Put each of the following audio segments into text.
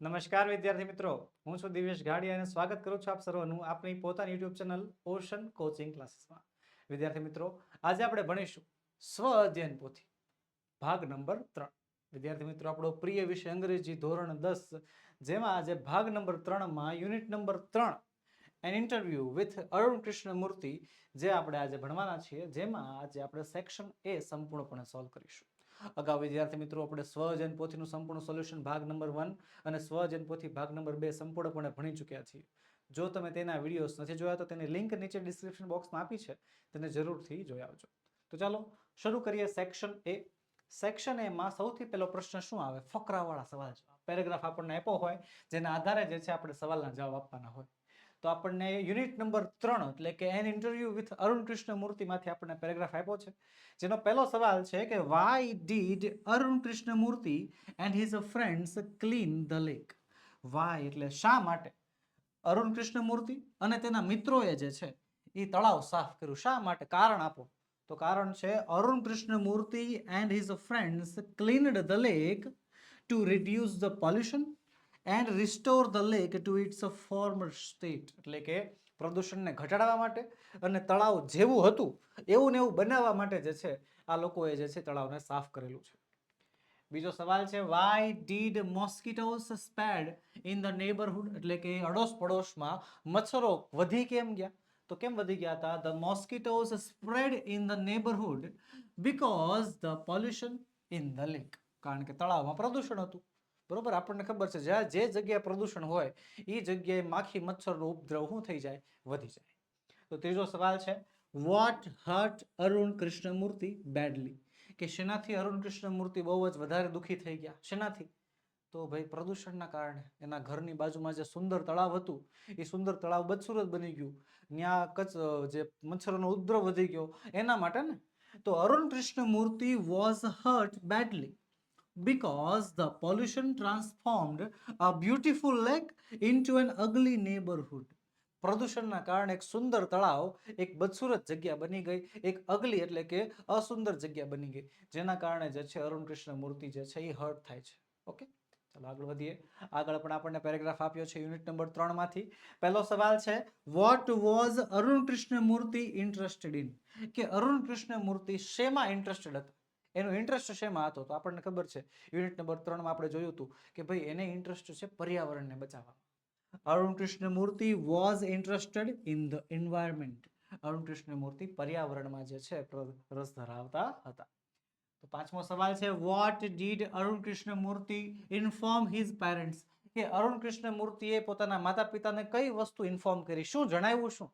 નમસ્કાર વિદ્યાર્થી મિત્રો. હું છું દિવેશ ગાડી અને સ્વાગત કરું છું આપ સર્વનું આપણી પોતાની યુટ્યુબ ચેનલ ઓશન કોચિંગ ક્લાસીસમાં. વિદ્યાર્થી મિત્રો, આજે આપણે ભણીશું સ્વ અધ્યયન પોથી. ભાગ નંબર ત્રણ. વિદ્યાર્થી મિત્રો, આપણો પ્રિય વિષય અંગ્રેજી ધોરણ દસ, જેમાં આજે ભાગ નંબર ત્રણમાં યુનિટ નંબર ત્રણ an interview with Arun Krishnamurthy, જે આપણે આજે ભણવાના છીએ, જેમાં આજે આપણે સેક્શન એ સંપૂર્ણપણે સોલ્વ કરીશું. અગાઉ વિદ્યાર્થી મિત્રો, આપણે સ્વજન પોથીનું સંપૂર્ણ સોલ્યુશન ભાગ નંબર વન અને સ્વજન પોથી ભાગ નંબર બે સંપૂર્ણપણે ભણી ચૂક્યા છીએ. જો તમે તેના વિડીયોઝ નથી જોયા, તો તેની લિંક નીચે ડિસ્ક્રિપ્શન બોક્સમાં આપી છે. તેને જરૂરથી જોઈ આવજો. તો ચાલો, શરૂ કરીએ સેક્શન એ સેક્શન એમાં સૌથી પહેલો પ્રશ્ન શું આવે? ફકરાવાળા સવાલ પેરેગ્રાફ આપણને આપ્યો હોય, જેના આધારે જે છે, આપણે સવાલના જવાબ આપવાના હોય. તો આપણને યુનિટ નંબર ત્રણ એટલે કે એન ઇન્ટરવ્યુ વિથ અરુણ કૃષ્ણમૂર્તિમાંથી આપણને પેરેગ્રાફ આપ્યો છે. જેનો પહેલો સવાલ છે કે why did Arun Krishnamurthy and his friends clean the lake why એટલે શા માટે? અરુણ કૃષ્ણમૂર્તિ અને તેના મિત્રોએ જે છે એ તળાવ સાફ કર્યું. શા માટે? કારણ આપો. તો કારણ છે, Arun Krishnamurthy and his friends cleaned the lake to reduce the pollution and restore the lake to its a former state એટલે કે પ્રદૂષણને ઘટાડવા માટે અને તળાવ જેવું હતું, એવું ને એવું બનાવવા માટે જે છે, આ લોકોએ જે છે તળાવને સાફ કરેલું છે. બીજો સવાલ છે why did mosquitoes spread in the neighbourhood એટલે કે અડોશ પડોશમાં મચ્છરો વધી કેમ ગયા? તો કેમ વધી ગયા હતા? The mosquitoes spread in the neighbourhood because the pollution in the lake કારણ કે તળાવમાં પ્રદૂષણ હતું. બરોબર? આપણને ખબર છે, જ્યાં જે જગ્યાએ પ્રદૂષણ હોય એ જગ્યાએ માખી મચ્છરનો ઉપદ્રવ શું થઈ જાય? વધી જાય. તો ત્રીજો સવાલ છે what hurt Arun Krishnamurthy badly કે શેનાથી અરુણ કૃષ્ણમૂર્તિ બહુ જ વધારે દુઃખી થઈ ગયા? શેનાથી? તો ભાઈ, પ્રદૂષણના કારણે એના ઘરની બાજુમાં જે સુંદર તળાવ હતું, એ સુંદર તળાવ બદસુરત બની ગયું. ત્યાં કચ્છ જે મચ્છરોનો ઉપદ્રવ વધી ગયો, એના માટે ને? તો Arun Krishnamurthy was hurt badly because the pollution transformed a beautiful lake into an ugly neighborhood. પ્રદૂષણના કારણે એક સુંદર તળાવ, એક બદસુરત જગ્યા બની ગઈ. એક અગલી એટલે કે અસુંદર જગ્યા બની ગઈ. જેના કારણે જે છે, અરુણ કૃષ્ણ મૂર્તિ જે છે એ હર્ટ થાય છે. ઓકે ચાલો આગળ વધીએ. આગળ પણ આપણને પેરેગ્રાફ આપ્યો છે યુનિટ નંબર ત્રણમાંથી. પહેલો સવાલ છે વોટ વોઝ અરુણ કૃષ્ણ મૂર્તિ ઇન્ટરેસ્ટેડ ઇન કે અરુણ કૃષ્ણ મૂર્તિ શેમાં ઇન્ટરેસ્ટેડ હતા? એનો ઇન્ટરેસ્ટ શેમાં હતો? તો આપણને ખબર છે. યુનિટ નંબર ત્રણમાં આપણે જોયું હતું કે ભાઈ એને ઇન્ટરેસ્ટ છે પર્યાવરણને બચાવવામાં Arun Krishnamurthy was interested in the environment Arun Krishnamurthy પર્યાવરણમાં જે છે રસ ધરાવતા હતા. તો પાંચમો સવાલ છે વોટ ડીડ અરુણ કૃષ્ણ મૂર્તિ ઇન્ફોર્મ હિઝ પેરેન્ટ્સ કે અરુણ કૃષ્ણ મૂર્તિએ પોતાના માતા પિતાને કઈ વસ્તુ ઇન્ફોર્મ કરી? શું જણાવ્યું શું?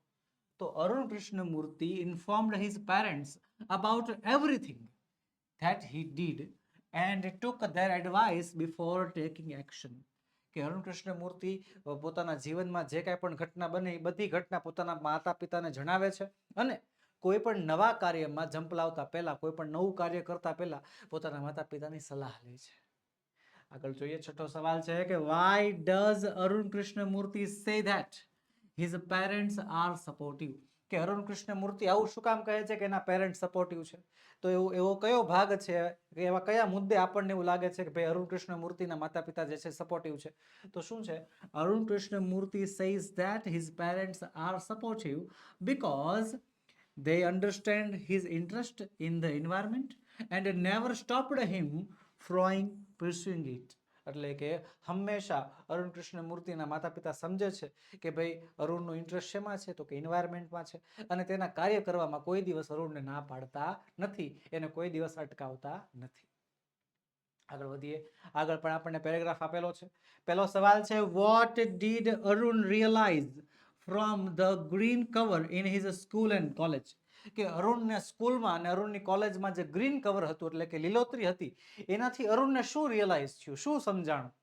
તો Arun Krishnamurthy informed his parents about everything that he did and took their advice before taking action. કે અરુણ કૃષ્ણ મૂર્તિ પોતાના જીવનમાં જે કાંઈ પણ ઘટના બને, એ બધી ઘટના પોતાના માતા પિતાને જણાવે છે અને કોઈ પણ નવા કાર્યમાં જંપલાવતા પહેલા, કોઈ પણ નવું કાર્ય કરતા પહેલા પોતાના માતા પિતાની સલાહ લે છે. આગળ જોઈએ, છઠ્ઠો સવાલ છે કે why does Arun Krishnamurthy say that his parents are supportive કે અરુણ કૃષ્ણ મૂર્તિ આવું શું કામ કહે છે કે એના પેરેન્ટ સપોર્ટિવ છે? તો એવો એવો કયો ભાગ છે? કે એવા કયા મુદ્દે આપણને એવું લાગે છે કે ભાઈ અરુણ કૃષ્ણ મૂર્તિના માતા પિતા જે છે સપોર્ટિવ છે? તો શું છે? Arun Krishnamurthy says that his parents are supportive because they understand his interest in the environment and never stopped him from pursuing it. એટલે કે હંમેશા અરુણ કૃષ્ણ મૂર્તિના માતા પિતા સમજે છે કે ભાઈ અરુણનો ઇન્ટરેસ્ટ શેમાં છે? તો કે એન્વાયરમેન્ટમાં છે. અને તેના કાર્ય કરવામાં કોઈ દિવસ અરુણને ના પાડતા નથી. એને કોઈ દિવસ અટકાવતા નથી. આગળ વધીએ. આગળ પણ આપણને પેરેગ્રાફ આપેલો છે. પહેલો સવાલ છે what did Arun realise from the green cover in his school and college કે અરુણને સ્કૂલમાં અને અરુણની કોલેજમાં જે ગ્રીન કવર હતું, એટલે કે લીલોતરી હતી, એનાથી અરુણને શું રિયલાઇઝ થયું? શું સમજાણું?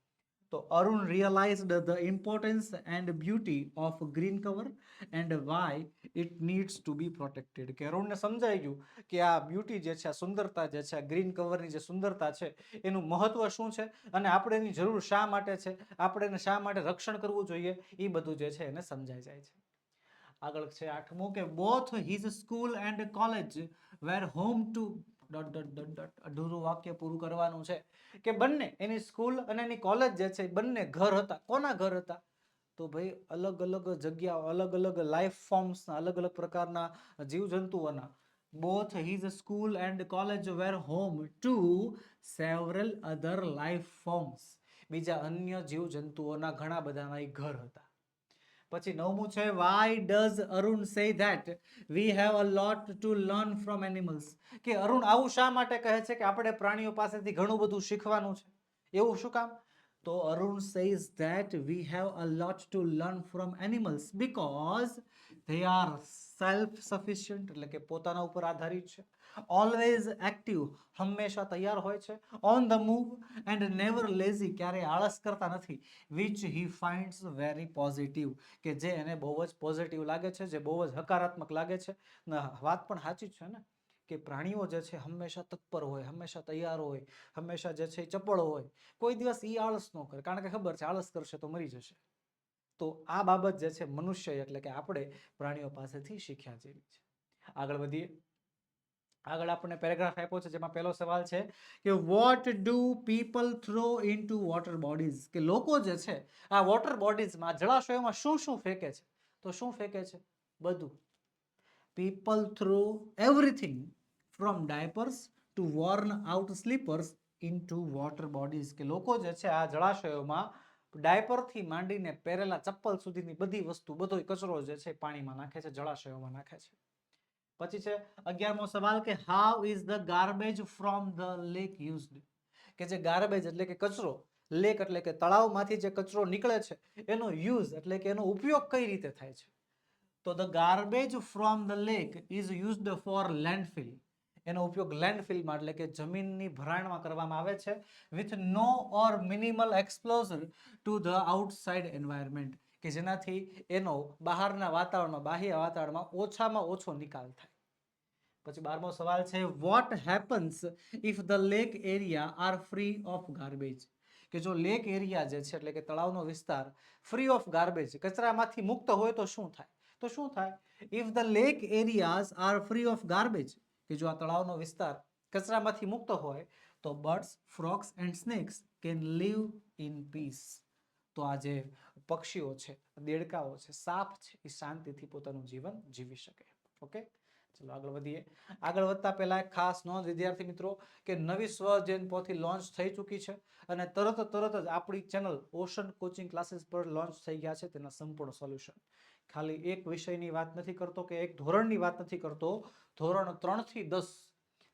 તો Arun realised the importance and beauty of green cover and why it needs to be protected કે અરુણને સમજાઈ ગયું કે આ બ્યુટી જે છે, આ સુંદરતા જે છે, આ ગ્રીન કવરની જે સુંદરતા છે, એનું મહત્વ શું છે અને આપણે એની જરૂર શા માટે છે? આપણે એને શા માટે રક્ષણ કરવું જોઈએ? એ બધું જે છે, એને સમજાઈ જાય છે. આગળ છે આઠમું કે both his school and college were home to dot dot dot dot અઢૂરું વાક્ય પૂરું કરવાનું છે કે બંને એની સ્કૂલ અને એની કોલેજ જે છે બંને ઘર હતા. કોના ઘર હતા? તો ભાઈ અલગ અલગ જગ્યાઓ, અલગ અલગ લાઈફ ફોર્મ્સના અલગ અલગ પ્રકારના જીવજંતુઓના. Both his school and college were home to several other life forms બીજા અન્ય જીવજંતુઓના ઘણા બધાના એ ઘર હતા. પછી નવમું છે why does Arun say that we have a lot to learn from animals કે અરુણ આવું શા માટે કહે છે કે આપણે પ્રાણીઓ પાસેથી ઘણું બધું શીખવાનું છે? એવું શું કામ? તો Arun says that we have a lot to learn from animals because they are self sufficient એટલે કે પોતાના ઉપર આધારિત છે. ઓલવેઝ એક્ટિવ હંમેશા તૈયાર હોય છે. On the move and never lazy ક્યારેય આળસ કરતા નથી. Which he finds very positive કે જે એને બહુ જ પોઝિટિવ લાગે છે, જે બહુ જ હકારાત્મક લાગે છે. વાત પણ સાચી છે ને, કે પ્રાણીઓ જે છે હંમેશા તત્પર હોય, હંમેશા તૈયાર હોય, હંમેશા જે છે ચપળ હોય. કોઈ દિવસ એ આળસ ન કરે, કારણ કે ખબર છે આળસ કરશે તો મરી જશે. તો આ બાબત જે છે મનુષ્ય એટલે કે આપણે પ્રાણીઓ પાસેથી શીખ્યા જેવી છે. આગળ વધીએ. આગળ આપણને પેરેગ્રાફ આપ્યો છે જેમાં પહેલો સવાલ છે કે what do people throw into water bodies કે લોકો જે છે આ વોટર બોડીઝમાં જળાશયોમાં શું શું ફેંકે છે? તો શું ફેંકે છે? બધું. People throw everything from diapers to worn out slippers into water bodies કે લોકો જે છે આ જળાશયોમાં ડાયપરથી માંડીને પહેરેલા ચપ્પલ સુધીની બધી વસ્તુ બધો કચરો જે છે પાણીમાં નાખે છે, જળાશયોમાં નાખે છે. પછી છે, અગિયારમો સવાલ કે how is the garbage from the lake used કે જે ગાર્બેજ એટલે કે કચરો લેક એટલે કે તળાવમાંથી જે કચરો નીકળે છે, એનો યુઝ એટલે કે એનો ઉપયોગ કઈ રીતે થાય છે? તો the garbage from the lake is used for landfill એનો ઉપયોગ લેન્ડફિલમાં એટલે કે જમીનની ભરાણમાં કરવામાં આવે છે with no or minimal exposure to the outside environment કે જેનાથી એનો બહારના વાતાવરણમાં, બાહ્ય વાતાવરણમાં ઓછામાં ઓછો નિકાલ થાય. પછી બારમો સવાલ છે what happens if the lake area are free of garbage કે જો લેક એરિયા જે છે, એટલે કે તળાવનો વિસ્તાર ફ્રી ઓફ ગાર્બેજ કચરામાંથી મુક્ત હોય તો શું થાય? તો શું થાય? If the lake areas are free of garbage કે જો આ તળાવનો વિસ્તાર કચરામાંથી મુક્ત હોય, તો birds frogs and snakes can live in peace. તો આ જે પક્ષીઓ છે, દેડકાઓ છે, સાપ છે, એ શાંતિથી પોતાનું જીવન જીવી શકે. ઓકે? ચલો આગળ વધીએ. આગળ વધતા પહેલા એક ખાસ નોંધ, વિદ્યાર્થી મિત્રો, કે નવી સ્વજૈન પોથી લોન્ચ થઈ ચૂકી છે અને તરત તરત જ આપણી ચેનલ ઓશન કોચિંગ ક્લાસીસ પર લોન્ચ થઈ ગયા છે તેના સંપૂર્ણ સોલ્યુશન ખાલી એક વિષયની વાત નથી કરતો કે એક ધોરણની વાત નથી કરતો ધોરણ ત્રણથી દસ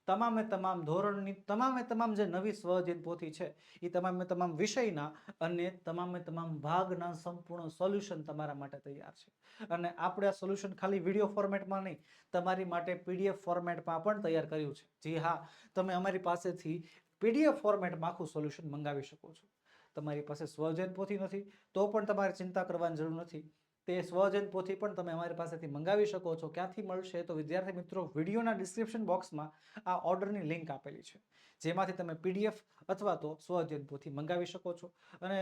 તમામે તમામ ધોરણની, તમામે તમામ જે નવી સ્વજન પોથી છે એ તમામે તમામ વિષયના અને તમામે તમામ ભાગના સંપૂર્ણ સોલ્યુશન તમારા માટે તૈયાર છે. અને આપણે આ સોલ્યુશન ખાલી વીડિયો ફોર્મેટમાં નહીં, તમારી માટે પીડીએફ ફોર્મેટમાં પણ તૈયાર કર્યું છે. જી હા, તમે અમારી પાસેથી પીડીએફ ફોર્મેટમાં આખું સોલ્યુશન મંગાવી શકો છો. તમારી પાસે સ્વજન પોથી નથી, તો પણ તમારે ચિંતા કરવાની જરૂર નથી. તે સ્વજન પોથી પણ તમે અમારી પાસેથી મંગાવી શકો છો. ક્યાંથી મળશે તો વિદ્યાર્થી મિત્રો વિડીયોના ડિસ્ક્રિપ્શન બોક્સમાં આ ઓર્ડરની લિંક આપેલી છે. જેમાંથી તમે પીડીએફ અથવા તો સ્વજન પોથી મંગાવી શકો છો. અને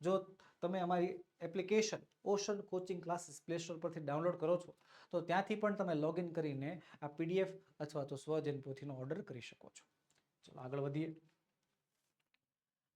જો તમે અમારી application Ocean Coaching Classes Play Store પરથી ડાઉનલોડ કરો છો, તો ત્યાંથી પણ તમે લોગિન કરીને આ પીડીએફ અથવા તો સ્વજન પોથીનો ઓર્ડર કરી શકો છો. ચલો આગળ વધીએ.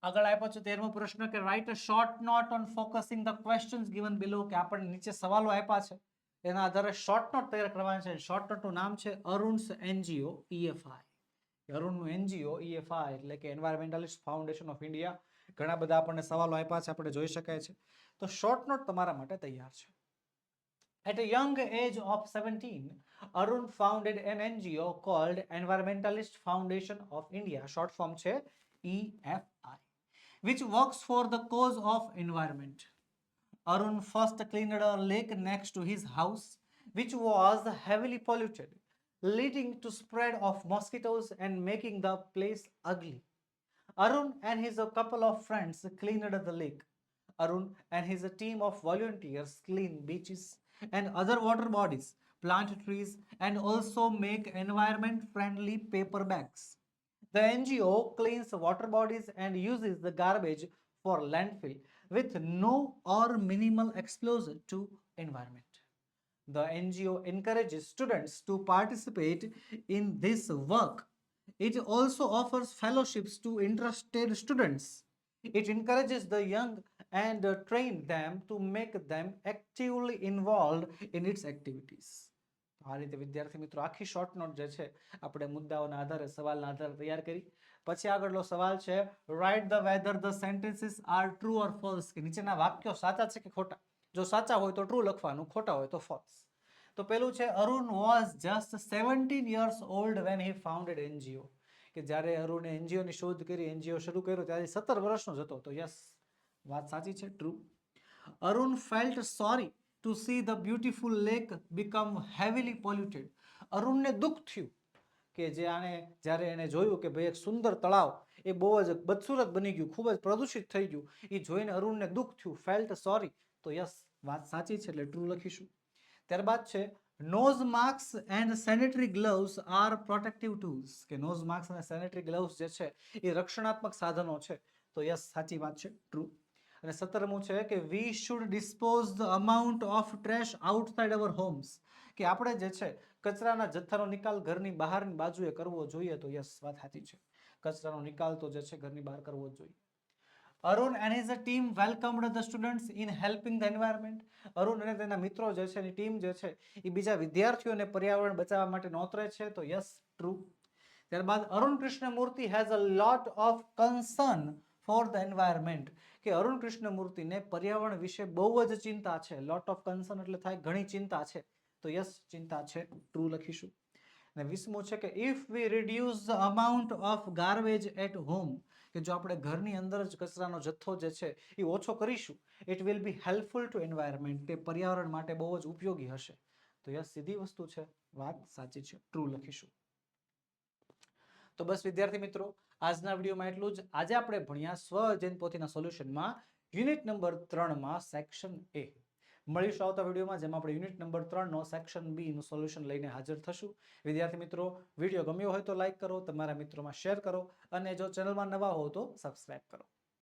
આગળ આપ્યો છે તેરમો પ્રશ્ન કે write a short note on focusing the questions given below કે આપણને નીચે સવાલો આપ્યા છે. એના આધારે શોર્ટ નોટ તૈયાર કરવાના છે. શોર્ટ નોટનું નામ છે અરુણ્સ એનજીઓ ઈએફઆઈ અરુણનું એનજીઓ ઈએફઆઈ એટલે કે એન્વાયરમેન્ટલિસ્ટ ફાઉન્ડેશન ઓફ ઇન્ડિયા ઘણા બધા આપણને સવાલો આપ્યા છે આપણે જોઈ શકાય છે. તો શોર્ટ નોટ તમારા માટે તૈયાર છે. At a young age of 17, Arun founded an NGO called Environmentalist Foundation of India, short form છે EFI, which works for the cause of environment. Arun first cleaned a lake next to his house, which was heavily polluted, leading to spread of mosquitoes and making the place ugly. Arun and his couple of friends cleaned the lake. Arun and his team of volunteers clean beaches and other water bodies, plant trees, and also make environment friendly paper bags. The NGO cleans water bodies and uses the garbage for landfill with no or minimal exposure to environment. The NGO encourages students to participate in this work it also offers fellowships to interested students. It encourages the young and train them to make them actively involved in its activities. આ રીતે વિદ્યાર્થી મિત્રો, આખી short note જે છે, આપણે મુદ્દાઓના આધારે, સવાલના આધારે તૈયાર કરી. પછી આગળનો સવાલ છે write the whether the sentences are true or false કે નીચેના વાક્યો સાચા છે કે ખોટા? જો સાચા હોય તો ટ્રુ લખવાનું, ખોટા હોય તો ફોલ્સ તો પેલું છે, Arun was just seventeen years old when he founded NGO કે જ્યારે અરુણે એનજીઓની શોધ કરી એનજીઓ શરૂ કર્યો, ત્યારે સત્તર વર્ષનો જ હતો. તો યસ વાત સાચી છે true Arun felt sorry to see the beautiful lake become heavily polluted અરુણને દુઃખ થયું કે જે આને, જ્યારે એણે જોયું કે ભાઈ એક સુંદર તળાવ, એ બહુ જ બદસુરત બની ગયું, ખૂબ જ પ્રદૂષિત થઈ ગયું એ જોઈને અરુણને દુઃખ થયું ફેલ્ટ સોરી તો યસ, વાત સાચી છે એટલે ટ્રુ લખીશું. ત્યારબાદ છે nose mask and sanitary gloves are protective tools કે નોઝ માસ્ક અને સેનેટરી ગ્લવ્સ જે છે, એ રક્ષણાત્મક સાધનો છે. તો યસ, સાચી વાત છે ટ્રુ અને સત્તરમું છે કે we should dispose the amount of trash outside our homes કે આપણે જે છે, કચરાના જથ્થાનો નિકાલ ઘરની બહારની બાજુએ કરવો જોઈએ તો યસ, વાત સાચી છે. કચરાનો નિકાલ તો જે છે, ઘરની બહાર કરવો જ જોઈએ. Arun and his team welcomed the students in helping the environment Arun અને તેના મિત્રો જે છે, એની ટીમ જે છે, એ બીજા વિદ્યાર્થીઓને પર્યાવરણ બચાવવા માટે નોતરે છે તો યસ ટ્રુ ત્યારબાદ Arun Krishnamurthy has a lot of concern for the environment કે અરુણ કૃષ્ણમૂર્તિને પર્યાવરણ વિશે બહુ જ ચિંતા છે. લોટ ઓફ કન્સર્ન એટલે થાય ઘણી ચિંતા છે. તો યસ, ચિંતા છે. ટ્રુ લખીશું. અને વીસમું છે કે if we reduce the amount of garbage at home કે જો આપણે ઘરની અંદર જ કચરાનો જથ્થો જે છે એ ઓછો કરીશું it will be helpful to environment તે પર્યાવરણ માટે બહુ જ ઉપયોગી હશે. તો યસ, સીધી વસ્તુ છે. વાત સાચી છે. ટ્રુ લખીશું. તો બસ વિદ્યાર્થી મિત્રો, આજના વિડીયોમાં એટલું જ. આજે આપણે ભણ્યા સ્વ અધ્યયન પોથીના સોલ્યુશનમાં યુનિટ નંબર ત્રણમાં સેક્શન એ મળીશું આવતા વિડીયોમાં, જેમાં આપણે યુનિટ નંબર ત્રણનો સેક્શન બીનું સોલ્યુશન લઈને હાજર થશું. વિદ્યાર્થી મિત્રો, વીડિયો ગમ્યો હોય તો લાઈક કરો, તમારા મિત્રોમાં શેર કરો, અને જો ચેનલમાં નવા હો તો સબસ્ક્રાઇબ કરો.